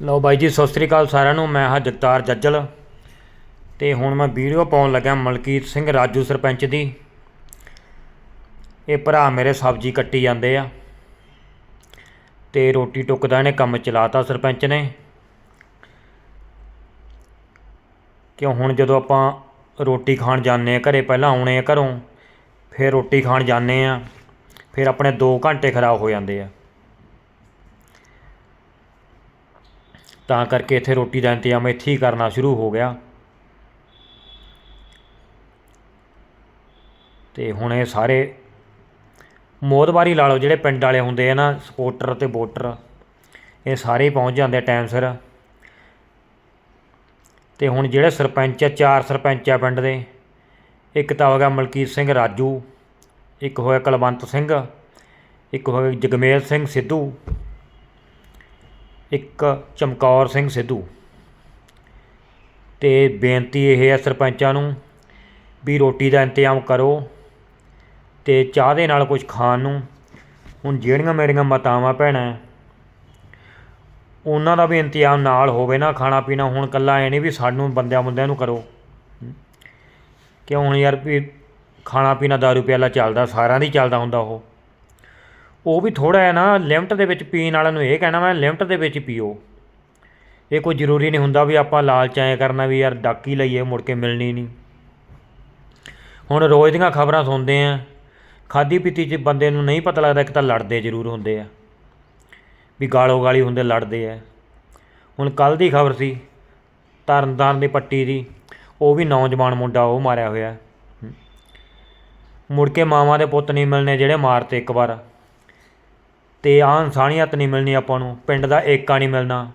ਲਓ ਬਾਈ ਜੀ, ਸਤਿ ਸ੍ਰੀ ਅਕਾਲ ਸਾਰਿਆਂ ਨੂੰ। ਮੈਂ ਹਾਂ ਜਗਤਾਰ ਜੱਜਲ ਤੇ ਹੁਣ ਮੈਂ ਵੀਡੀਓ ਪਾਉਣ ਲੱਗਾ ਮਲਕੀਤ ਸਿੰਘ ਰਾਜੂ ਸਰਪੰਚ ਦੀ। ਇਹ ਭਰਾ ਮੇਰੇ ਸਬਜ਼ੀ ਕੱਟੀ ਜਾਂਦੇ ਆ ਤੇ ਰੋਟੀ ਟੁੱਕਦਾ ਇਹਨੇ, ਕੰਮ ਚਲਾਤਾ ਸਰਪੰਚ ਨੇ। ਕਿਉਂ ਹੁਣ ਜਦੋਂ ਆਪਾਂ ਰੋਟੀ ਖਾਣ ਜਾਂਦੇ ਆ, ਘਰੇ ਪਹਿਲਾਂ ਆਉਣੇ ਆ ਘਰੋਂ, ਫਿਰ ਰੋਟੀ ਖਾਣ ਜਾਂਦੇ ਆ, ਫਿਰ ਆਪਣੇ 2 ਘੰਟੇ ਖਰਾਬ ਹੋ ਜਾਂਦੇ ਆ। ਤਾਂ ਕਰਕੇ ਇੱਥੇ ਰੋਟੀ ਦਾ ਇੰਤਜ਼ਾਮ ਇੱਥੇ ਹੀ ਕਰਨਾ ਸ਼ੁਰੂ ਹੋ ਗਿਆ। ਤੇ ਹੁਣ ਇਹ ਸਾਰੇ ਮੋਦਵਾਰੀ ਲਾ ਲਓ, ਜਿਹੜੇ ਪਿੰਡ ਵਾਲੇ ਹੁੰਦੇ ਆ ਨਾ, ਸਪੋਰਟਰ ਤੇ ਵੋਟਰ, ਇਹ ਸਾਰੇ ਪਹੁੰਚ ਜਾਂਦੇ ਟਾਈਮ ਸਿਰ। ਤੇ ਹੁਣ ਜਿਹੜੇ ਸਰਪੰਚ ਆ, ਚਾਰ ਸਰਪੰਚ ਆ ਪਿੰਡ ਦੇ, ਇੱਕ ਤਾਂ ਹੋ ਗਿਆ ਮਲਕੀਤ ਸਿੰਘ ਰਾਜੂ, ਇੱਕ ਹੋਇਆ ਕੁਲਵੰਤ ਸਿੰਘ, ਇੱਕ ਹੋਇਆ ਜਗਮੇਲ ਸਿੰਘ ਸਿੱਧੂ ਇੱਕ ਚਮਕੌਰ ਸਿੰਘ ਸਿੱਧੂ। ਤੇ ਬੇਨਤੀ ਇਹ ਹੈ ਸਰਪੰਚਾਂ ਨੂੰ ਵੀ ਰੋਟੀ ਦਾ ਇੰਤਜ਼ਾਮ ਕਰੋ ਤੇ ਚਾਹ ਦੇ ਨਾਲ ਕੁਝ ਖਾਣ ਨੂੰ। ਹੁਣ ਜਿਹੜੀਆਂ ਮੇਰੀਆਂ ਮਾਤਾਵਾਂ ਭੈਣਾਂ ਉਹਨਾਂ ਦਾ ਵੀ ਇੰਤਜ਼ਾਮ ਨਾਲ ਹੋਵੇ ਨਾ ਖਾਣਾ ਪੀਣਾ। ਹੁਣ ਕੱਲਾ ਐ ਨਹੀਂ ਵੀ ਸਾਨੂੰ ਬੰਦਿਆਂ ਬੰਦਿਆਂ ਨੂੰ ਕਰੋ। ਕਿਉਂ ਹੁਣ ਯਾਰ ਵੀ ਖਾਣਾ ਪੀਣਾ ਦਾਰੂ ਪਿਆਲਾ ਚੱਲਦਾ, ਸਾਰਿਆਂ ਦੀ ਚੱਲਦਾ ਹੁੰਦਾ ਉਹ। ਉਹ ਵੀ ਥੋੜਾ ਹੈ ਨਾ ਲਿਮਟ ਦੇ ਵਿੱਚ ਪੀਣ ਵਾਲਿਆਂ ਨੂੰ ਇਹ ਕਹਿਣਾ ਮੈਂ ਲਿਮਟ ਦੇ ਵਿੱਚ ਪੀਓ। ਇਹ ਕੋਈ ਜ਼ਰੂਰੀ ਨਹੀਂ ਹੁੰਦਾ ਵੀ ਆਪਾਂ ਲਾਲਚ ਐਂ ਕਰਨਾ ਵੀ ਯਾਰ ਡਾਕੀ ਲਈਏ, ਮੁੜ ਕੇ ਮਿਲਣੀ ਨਹੀਂ। ਹੁਣ ਰੋਜ਼ ਦੀਆਂ ਖਬਰਾਂ ਸੁਣਦੇ ਆ ਖਾਦੀ ਪੀਤੀ 'ਚ ਬੰਦੇ ਨੂੰ ਨਹੀਂ ਪਤਾ ਲੱਗਦਾ ਇੱਕ ਤਾਂ ਲੜਦੇ ਜ਼ਰੂਰ ਹੁੰਦੇ ਆ, ਵੀ ਗਾਲੋ ਗਾਲੀ ਹੁੰਦੇ ਲੜਦੇ ਆ। ਹੁਣ ਕੱਲ ਦੀ ਖਬਰ ਸੀ, ਤਰਨਤਾਰਨ ਦੀ ਪੱਟੀ ਦੀ, ਉਹ ਵੀ ਨੌਜਵਾਨ ਮੁੰਡਾ ਉਹ ਮਾਰਿਆ ਹੋਇਆ। ਮੁੜ ਕੇ ਮਾਵਾਂ ਦੇ ਪੁੱਤ ਨਹੀਂ ਮਿਲਣੇ ਜਿਹੜੇ ਮਾਰਤੇ ਇੱਕ ਵਾਰ। ਅਤੇ ਆਹ ਇਨਸਾਨੀਅਤ ਨਹੀਂ ਮਿਲਣੀ ਆਪਾਂ ਨੂੰ, ਪਿੰਡ ਦਾ ਏਕਾ ਨਹੀਂ ਮਿਲਣਾ।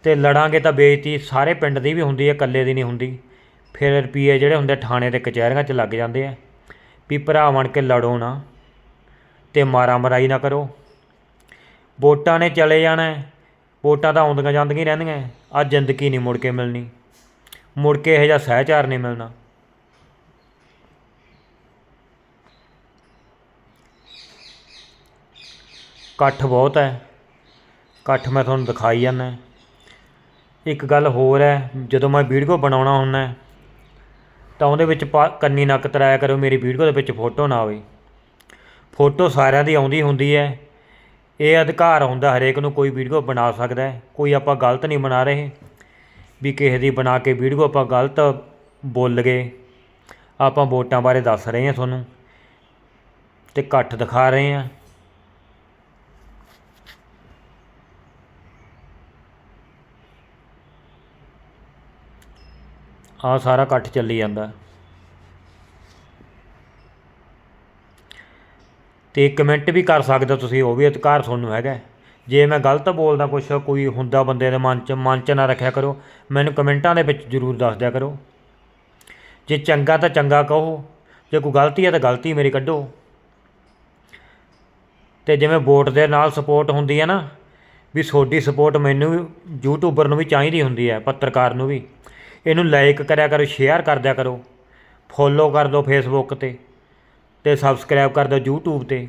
ਅਤੇ ਲੜਾਂਗੇ ਤਾਂ ਬੇਇੱਜ਼ਤੀ ਸਾਰੇ ਪਿੰਡ ਦੀ ਵੀ ਹੁੰਦੀ ਹੈ, ਇਕੱਲੇ ਦੀ ਨਹੀਂ ਹੁੰਦੀ। ਫਿਰ ਰੁਪਈਏ ਜਿਹੜੇ ਹੁੰਦੇ ਥਾਣੇ ਤੇ ਕਚਹਿਰੀਆਂ 'ਚ ਲੱਗ ਜਾਂਦੇ ਆ ਵੀ ਭਰਾ ਬਣ ਕੇ ਲੜੋ ਨਾ ਅਤੇ ਮਾਰਾ ਮਰਾਈ ਨਾ ਕਰੋ। ਵੋਟਾਂ ਨੇ ਚਲੇ ਜਾਣਾ ਵੋਟਾਂ ਤਾਂ ਆਉਂਦੀਆਂ ਜਾਂਦੀਆਂ ਹੀ ਰਹਿੰਦੀਆਂ ਆ ਜ਼ਿੰਦਗੀ ਨਹੀਂ ਮੁੜ ਕੇ ਮਿਲਣੀ। ਮੁੜ ਕੇ ਇਹੋ ਜਿਹਾ ਸਹਿਚਾਰ ਨਹੀਂ ਮਿਲਣਾ। ਇਕੱਠ ਬਹੁਤ ਹੈ। ਇਕੱਠ ਮੈਂ ਤੁਹਾਨੂੰ ਦਿਖਾਈ ਜਾਂਦਾ ਇੱਕ ਗੱਲ ਹੋਰ ਹੈ, ਜਦੋਂ ਮੈਂ ਵੀਡੀਓ ਬਣਾਉਣਾ ਹੁੰਦਾ ਤਾਂ ਉਹਦੇ ਵਿੱਚ ਪਾ- ਕੰਨੀ ਨੱਕ ਤਰਾਇਆ ਕਰੋ ਮੇਰੀ ਵੀਡੀਓ ਦੇ ਵਿੱਚ ਫੋਟੋ ਨਾ ਆਵੇ। ਫੋਟੋ ਸਾਰਿਆਂ ਦੀ ਆਉਂਦੀ ਹੁੰਦੀ ਹੈ। ਇਹ ਅਧਿਕਾਰ ਹੁੰਦਾ ਹਰੇਕ ਨੂੰ ਕੋਈ ਵੀਡੀਓ ਬਣਾ ਸਕਦਾ ਹੈ। ਕੋਈ ਆਪਾਂ ਗਲਤ ਨਹੀਂ ਬਣਾ ਰਹੇ। ਵੀ ਕਿਸੇ ਦੀ ਬਣਾ ਕੇ ਵੀਡੀਓ ਆਪਾਂ ਗਲਤ ਬੋਲ ਗਏ। ਆਪਾਂ ਵੋਟਾਂ ਬਾਰੇ ਦੱਸ ਰਹੇ ਹਾਂ ਤੁਹਾਨੂੰ। ਤੇ ਇਕੱਠ ਦਿਖਾ ਰਹੇ ਹਾਂ। ਆ ਸਾਰਾ ਇਕੱਠ ਚੱਲੀ ਜਾਂਦਾ। ਤੇ ਕਮੈਂਟ ਵੀ ਕਰ ਸਕਦੇ ਹੋ ਤੁਸੀਂ, ਉਹ ਵੀ ਅਧਿਕਾਰ ਤੁਹਾਨੂੰ ਹੈਗਾ ਜੇ ਮੈਂ ਗਲਤ ਬੋਲਦਾ ਕੁਛ, ਕੋਈ ਹੁੰਦਾ ਬੰਦੇ ਦੇ ਮਨ 'ਚ ਮਨ 'ਚ ਨਾ ਰੱਖਿਆ ਕਰੋ। ਮੈਨੂੰ ਕਮੈਂਟਾਂ ਦੇ ਵਿੱਚ ਜ਼ਰੂਰ ਦੱਸ ਦਿਆ ਕਰੋ। ਜੇ ਚੰਗਾ ਤਾਂ ਚੰਗਾ ਕਹੋ, ਜੇ ਕੋਈ ਗਲਤੀ ਹੈ ਤਾਂ ਗਲਤੀ ਮੇਰੀ ਕੱਢੋ। ਤੇ ਜਿਵੇਂ ਵੋਟ ਦੇ ਨਾਲ ਸਪੋਰਟ ਹੁੰਦੀ ਹੈ ਨਾ, ਵੀ ਤੁਹਾਡੀ ਸਪੋਰਟ ਮੈਨੂੰ ਵੀ, ਯੂਟਿਊਬਰ ਨੂੰ ਵੀ ਚਾਹੀਦੀ ਹੁੰਦੀ ਹੈ, ਪੱਤਰਕਾਰ ਨੂੰ ਵੀ। ਇਹਨੂੰ ਲਾਈਕ ਕਰਿਆ ਕਰੋ ਸ਼ੇਅਰ ਕਰ ਦਿਆ ਕਰੋ। ਫੋਲੋ ਕਰ ਦਿਓ ਫੇਸਬੁੱਕ ਤੇ ਤੇ ਸਬਸਕ੍ਰਾਈਬ ਕਰ ਦਿਓ YouTube ਤੇ।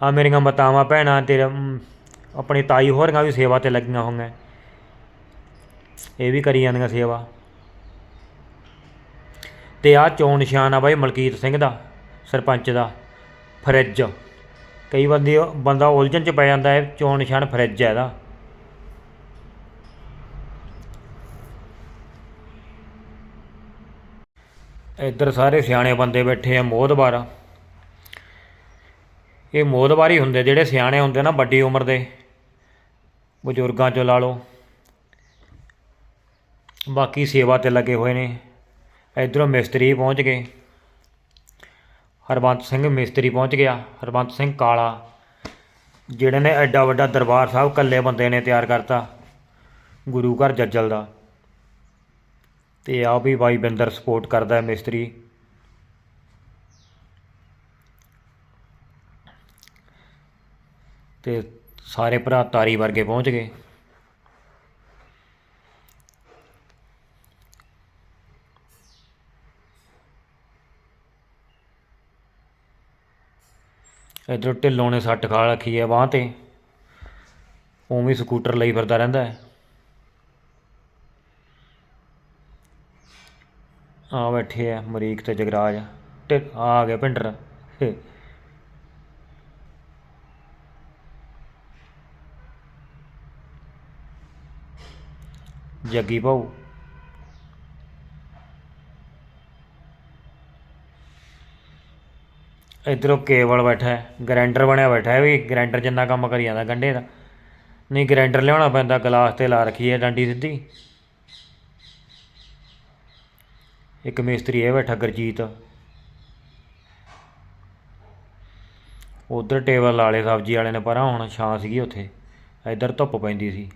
ਆ ਮੇਰੀਆਂ ਮਾਤਾਵਾਂ, ਭੈਣਾਂ ਤੇ ਆਪਣੀ ਤਾਈ ਹੋਰੀਆਂ ਵੀ ਸੇਵਾ ਤੇ ਲੱਗੀਆਂ ਹੋਈਆਂ। ਇਹ ਵੀ ਕਰੀ ਜਾਂਦੀਆਂ ਸੇਵਾ। ਤੇ ਆ ਚੋਣ ਨਿਸ਼ਾਨ ਆ ਬਾਈ ਮਲਕੀਤ ਸਿੰਘ ਦਾ, ਸਰਪੰਚ ਦਾ, ਫਰਿੱਜ। ਕਈ ਬੰਦੇ ਬੰਦਾ ਉਲਝਣ ਚ ਪੈ ਜਾਂਦਾ ਹੈ ਚੋਣ ਨਿਸ਼ਾਨ ਫਰਿੱਜ ਹੈ ਇਹਦਾ। ਇੱਧਰ ਸਾਰੇ ਸਿਆਣੇ ਬੰਦੇ ਬੈਠੇ ਆ, ਮੋਹਦਵਾਰ। ਇਹ ਮੋਹਦਵਾਰ ਹੀ ਹੁੰਦੇ, ਜਿਹੜੇ ਸਿਆਣੇ ਹੁੰਦੇ ਨਾ ਵੱਡੀ ਉਮਰ ਦੇ, ਬਜ਼ੁਰਗਾਂ ਚੋਂ ਲਾ ਲਓ। ਬਾਕੀ ਸੇਵਾ ਤੇ ਲੱਗੇ ਹੋਏ ਨੇ। ਇੱਧਰੋਂ ਮਿਸਤਰੀ ਪਹੁੰਚ ਗਏ। ਹਰਬੰਤ ਸਿੰਘ ਮਿਸਤਰੀ ਪਹੁੰਚ ਗਿਆ। ਹਰਬੰਤ ਸਿੰਘ ਕਾਲਾ, ਜਿਹੜੇ ਨੇ ਐਡਾ ਵੱਡਾ ਦਰਬਾਰ ਸਾਹਿਬ, ਇਕੱਲੇ ਬੰਦੇ ਨੇ ਤਿਆਰ ਕਰਤਾ। ਗੁਰੂ ਘਰ ਜੱਜਲ ਦਾ। ਤੇ ਆ ਵੀ ਬਾਈ ਬਿੰਦਰ ਸਪੋਰਟ ਕਰਦਾ ਹੈ ਮਿਸਤਰੀ। ਤੇ ਸਾਰੇ ਭਰਾ ਤਾਰੀ ਵਰਗੇ ਪਹੁੰਚ ਗਏ। ਇੱਧਰੋਂ ਢਿੱਲੋਂ ਨੇ ਸੱਟ ਖਾ ਰੱਖੀ ਹੈ ਬਾਂਹ ਤੇ। ਉਵੇਂ ਸਕੂਟਰ ਲਈ ਫਿਰਦਾ ਰਹਿੰਦਾ ਹੈ। ਆ ਬੈਠੇ ਆ ਮਰੀਕ ਤੇ ਜਗਰਾਜ ਤੇ ਆ ਗਿਆ ਭਿੰਡਰ ਜੱਗੀ ਭਾਊ। ਇੱਧਰੋਂ ਕੇਵਲ ਬੈਠਾ ਹੈ, ਗ੍ਰੈਂਡਰ ਬਣਿਆ ਬੈਠਾ ਹੈ ਵੀ, ਗ੍ਰੈਂਡਰ ਜਿੰਨਾ ਕੰਮ ਕਰੀ ਜਾਂਦਾ ਗੰਢੇ ਦਾ। ਨਹੀਂ, ਗ੍ਰੈਂਡਰ ਲਿਆਉਣਾ ਪੈਂਦਾ, ਗਲਾਸ ਤੇ ਲਾ ਰੱਖੀ ਹੈ ਡੰਡੀ ਸਿੱਧੀ। ਇੱਕ ਮਿਸਤਰੀ ਇਹ ਬੈਠਾ, ਗੁਰਜੀਤ। ਉਧਰ ਟੇਬਲ ਲਾ ਲਏ ਸਬਜ਼ੀ ਵਾਲੇ ਨੇ ਪਰਾਂ, ਹੁਣ ਛਾਂ ਸੀਗੀ ਉੱਥੇ। ਇੱਧਰ ਧੁੱਪ ਪੈਂਦੀ ਸੀ।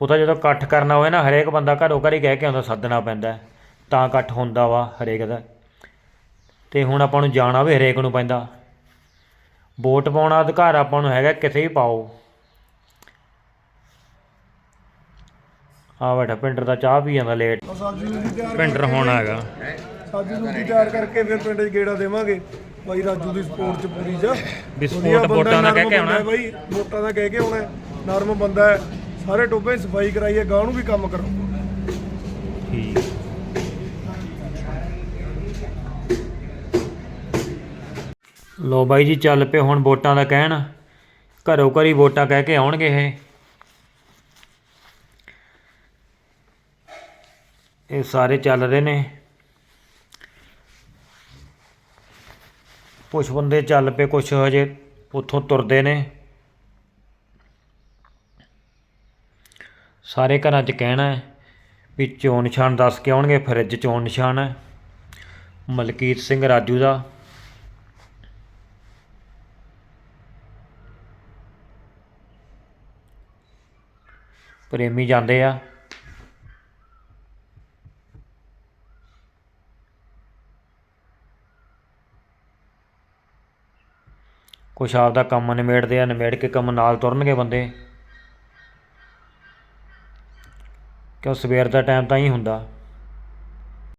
ਉਹ ਤਾਂ ਜਦੋਂ ਇਕੱਠ ਕਰਨਾ ਹੋਵੇ ਨਾ, ਹਰੇਕ ਬੰਦਾ ਘਰੋਂ ਘਰ ਹੀ ਕਹਿ ਕੇ ਆਉਂਦਾ, ਸੱਦਣਾ ਪੈਂਦਾ। ਤਾਂ ਇਕੱਠ ਹੁੰਦਾ ਵਾ ਹਰੇਕ ਦਾ। ਤੇ ਹੁਣ ਆਪਾਂ ਨੂੰ ਜਾਣਾ ਵੀ ਹਰੇਕ ਨੂੰ ਪੈਂਦਾ। ਵੋਟ ਪਾਉਣਾ ਅਧਿਕਾਰ ਆਪਾਂ ਨੂੰ ਹੈਗਾ ਕਿਤੇ ਵੀ ਪਾਓ। ਆ ਬੈਠਾ ਪਿੰਡਰ ਦਾ ਚਾਹ ਪੀ ਜਾਂਦਾ ਲੇਟ ਸਬਜ਼ੀ ਨੂੰ ਤਿਆਰ ਪਿੰਡਰ ਹੁਣ ਹੈਗਾ। ਸਬਜ਼ੀ ਨੂੰ ਤਿਆਰ ਕਰਕੇ ਫਿਰ ਪਿੰਡ 'ਚ ਗੇੜਾ ਦੇਵਾਂਗੇ। ਬਾਈ ਰਾਜੂ ਦੀ ਸਪੋਰਟ 'ਚ ਪੂਰੀ ਜਾ। ਵੀ ਵੋਟਾਂ ਦਾ ਕਹਿ ਕੇ ਆਉਣਾ। ਬਾਈ ਵੋਟਾਂ ਦਾ ਕਹਿ ਕੇ ਆਉਣਾ। ਨਰਮ ਬੰਦਾ ਹੈ। ਸਾਰੇ ਟੋਬੇ ਸਫ਼ਾਈ ਕਰਾਈ ਹੈ ਗਾਂ ਨੂੰ ਵੀ ਕੰਮ ਕਰਾਊਗਾ ਠੀਕ। ਲੋ ਬਾਈ ਜੀ, ਚੱਲ ਪਏ ਹੁਣ ਵੋਟਾਂ ਦਾ ਕਹਿਣ। ਘਰੋਂ ਘਰੀ ਵੋਟਾਂ ਕਹਿ ਕੇ ਆਉਣਗੇ ਇਹ। ਇਹ ਸਾਰੇ ਚੱਲ ਰਹੇ ਨੇ। ਕੁਛ ਬੰਦੇ ਚੱਲ ਪਏ, ਕੁਛ ਹਜੇ ਉੱਥੋਂ ਤੁਰਦੇ ਨੇ। ਸਾਰੇ ਘਰਾਂ 'ਚ ਕਹਿਣਾ ਹੈ ਵੀ ਚੋਣ ਨਿਸ਼ਾਨ ਦੱਸ ਕੇ ਆਉਣਗੇ, ਫਰਿੱਜ ਚੋਣ ਨਿਸ਼ਾਨ ਹੈ। ਮਲਕੀਤ ਸਿੰਘ ਰਾਜੂ ਦਾ। ਪ੍ਰੇਮੀ ਜਾਂਦੇ ਆ। ਕੁਛ ਆਪਦਾ ਕੰਮ ਨਿਬੇੜਦੇ ਆ ਨਿਬੇੜ ਕੇ ਕੰਮ ਨਾਲ ਤੁਰਨਗੇ ਬੰਦੇ। ਕਿਉਂ ਸਵੇਰ ਦਾ ਟਾਈਮ ਤਾਂ ਹੀ ਹੁੰਦਾ।